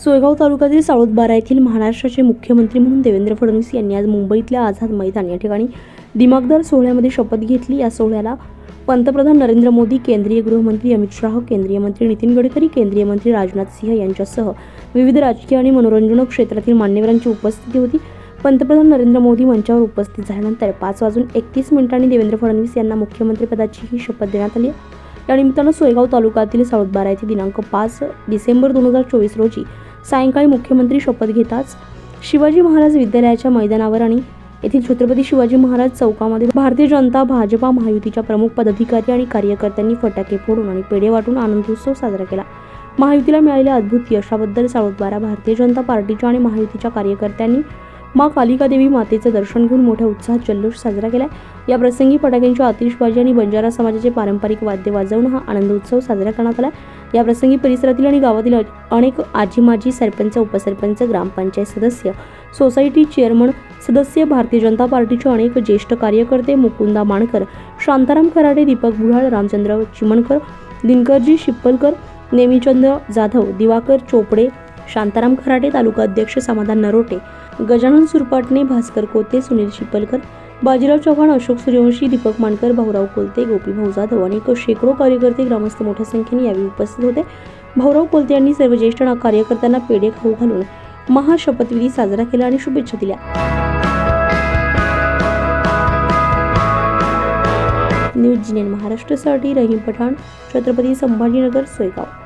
सोयगाव तालुक्यातील साळोदबारा येथील महाराष्ट्राचे मुख्यमंत्री म्हणून देवेंद्र फडणवीस यांनी आज मुंबईतल्या आझाद मैदान या ठिकाणी दिमागदार सोहळ्यामध्ये शपथ घेतली. या सोहळ्याला पंतप्रधान नरेंद्र मोदी केंद्रीय गृहमंत्री अमित शाह केंद्रीय मंत्री नितीन गडकरी केंद्रीय मंत्री राजनाथ सिंह यांच्यासह विविध राजकीय आणि मनोरंजन क्षेत्रातील मान्यवरांची उपस्थिती होती. पंतप्रधान नरेंद्र मोदी मंचावर उपस्थित झाल्यानंतर पाच वाजून एकतीस मिनिटांनी देवेंद्र फडणवीस यांना मुख्यमंत्रीपदाची ही शपथ देण्यात आली. या निमित्तानं सोयगाव तालुक्यातील साळोदबारा येथे दिनांक पाच डिसेंबर दोन हजार चोवीस रोजी सायंकाळी मुख्यमंत्री शपथ घेताच शिवाजी महाराज विद्यालयाच्या मैदानावर आणि येथील छत्रपती शिवाजी महाराज चौकामध्ये भारतीय जनता भाजपा महायुतीच्या प्रमुख पदाधिकारी आणि कार्यकर्त्यांनी फटाके फोडून आणि पेढे वाटून आनंदोत्सव साजरा केला. महायुतीला मिळालेल्या अद्भुत यशाबद्दल साळोदबारा भारतीय जनता पार्टीच्या आणि महायुतीच्या कार्यकर्त्यांनी मा कालिका देवी मातेचं दर्शन घेऊन मोठ्या उत्साहात जल्लोष साजरा केला या प्रसंगी फटाक्यांची आतिषबाजी आणि बंजारा समाजाचे पारंपरिक वाद्य वाजवून हा आनंद उत्सव साजरा करण्यात आला या प्रसंगी परिसरातील आणि गावातील अनेक आजी माजी सरपंच उपसरपंच ग्रामपंचायत सदस्य सोसायटी चेअरमन सदस्य भारतीय जनता पार्टीचे अनेक ज्येष्ठ कार्यकर्ते मुकुंदा माणकर शांताराम खराडे दीपक बुढाळ रामचंद्र चिमणकर दिनकरजी शिप्पलकर नेमीचंद्र जाधव दिवाकर चोपडे शांताराम खराटे तालुका अध्यक्ष समाधान नरोटे गजानन सुरपाटणे भास्कर कोते सुनील शिपलकर बाजीराव चव्हाण अशोक सूर्यवंशी दीपक मानकर भाऊराव कोलते गोपीभाऊ जाधव आणि शेकडो कार्यकर्ते ग्रामस्थ मोठ्या संख्येने यावेळी उपस्थित होते. भाऊराव कोलते यांनी सर्व ज्येष्ठ कार्यकर्त्यांना पेढे खाऊ घालून महाशपथविधी साजरा केला आणि शुभेच्छा दिल्या. न्यूज जिनेन महाराष्ट्रासाठी रहीम पठाण छत्रपती संभाजीनगर सोयगाव.